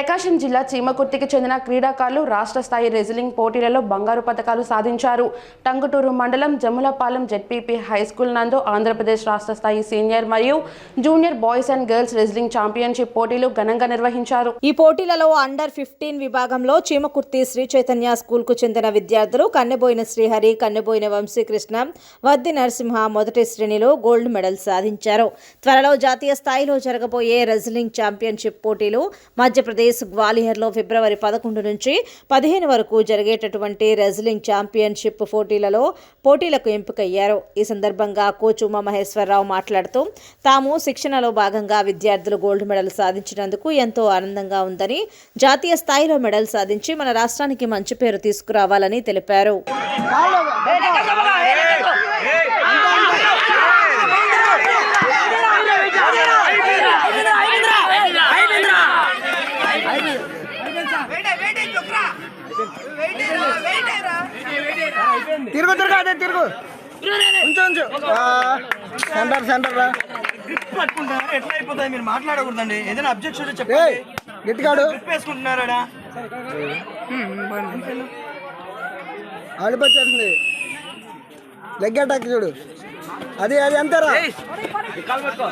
ప్రకాశం జిల్లా చీమకుర్తికి చెందిన క్రీడాకారులు రాష్ట్ర స్థాయి రెజ్లింగ్ పోటీలలో బంగారు పథకాలు సాధించారు. టంగుటూరు మండలం జములపాలెం జెడ్పీపీ హై స్కూల్ నందు ఆంధ్రప్రదేశ్ రాష్ట్ర స్థాయి సీనియర్ మరియు junior boys and girls wrestling championship పోటీలు ఘనంగా నిర్వహించారు. ఈ పోటీలలో అండర్ ఫిఫ్టీన్ విభాగంలో చీమకుర్తి శ్రీ చైతన్య స్కూల్కు చెందిన విద్యార్థులు కన్నెబోయిన శ్రీహరి కన్నెబోయిన వంశీకృష్ణ వద్ది నరసింహ మొదటి శ్రేణిలో గోల్డ్ మెడల్ సాధించారు. త్వరలో జాతీయ స్థాయిలో జరగబోయే రెజ్లింగ్ ఛాంపియన్షిప్ పోటీలు మధ్యప్రదేశ్ గ్వాలియర్లో ఫిబ్రవరి పదకొండు నుంచి పదిహేను వరకు జరిగేటటువంటి రెజ్లింగ్ ఛాంపియన్షిప్ పోటీలలో పోటీలకు ఎంపికయ్యారు. ఈ సందర్భంగా కోచ్ ఉమామహేశ్వరరావు మాట్లాడుతూ తాము శిక్షణలో భాగంగా విద్యార్థులు గోల్డ్ మెడల్ సాధించినందుకు ఎంతో ఆనందంగా ఉందని జాతీయ స్థాయిలో మెడల్ సాధించి మన రాష్ట్రానికి మంచి పేరు తీసుకురావాలని తెలిపారు. తిరుగు తిరుగు అదే తిరుగు ఉంచు ఉంచు ఆ, సెంటర్ సెంటర్ రా గ్రిప్ ఎట్లా అయిపోతుంది మీరు మాట్లాడకూడదండి ఏదైనా అబ్జెక్షన్ చెప్పండి గట్టిగాడు గ్రిప్ వేసుకుంటున్నారా ఆడిపోతుంది లెగ్ అటాక్ చూడు అది అది అంతేరా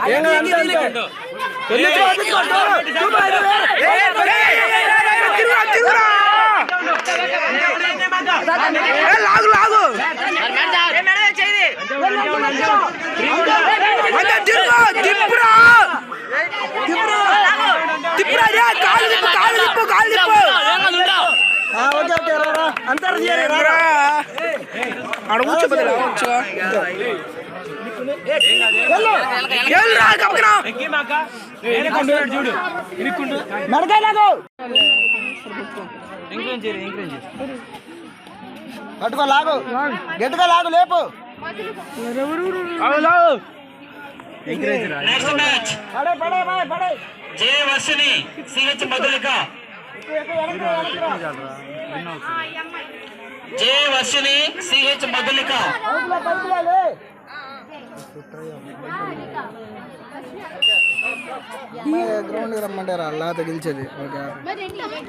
ఏం కాదు, అంతే అంతే వదిలించుకో, వదిలించుకో, చూడు, చూడు, అది వేరే. తిరుగురా, తిరుగురా. ఏ, లాగు లాగు. తిప్పురా తిప్పురా కాలు తిప్పు కాలు తిప్పు కాలు తిప్పు ఓకే ఓకే రా అంతా ఆడ కూర్చోపోతే చూడు మెడకాయ లాగు. ఎంకరేజ్ ఎంకరేజ్ పట్టుకో లాగు. గట్టిగా లాగు లేపు. ఎంకరేజ్ నెక్స్ట్ మ్యాచ్ పడే పడే పడే పడే. J Varshini CH Madhulika. J Varshini CH Madhulika. పైపులో పైపులో లే గ్రౌండ్కి రమ్మంటారా అలా తగిలిచేది ఓకే.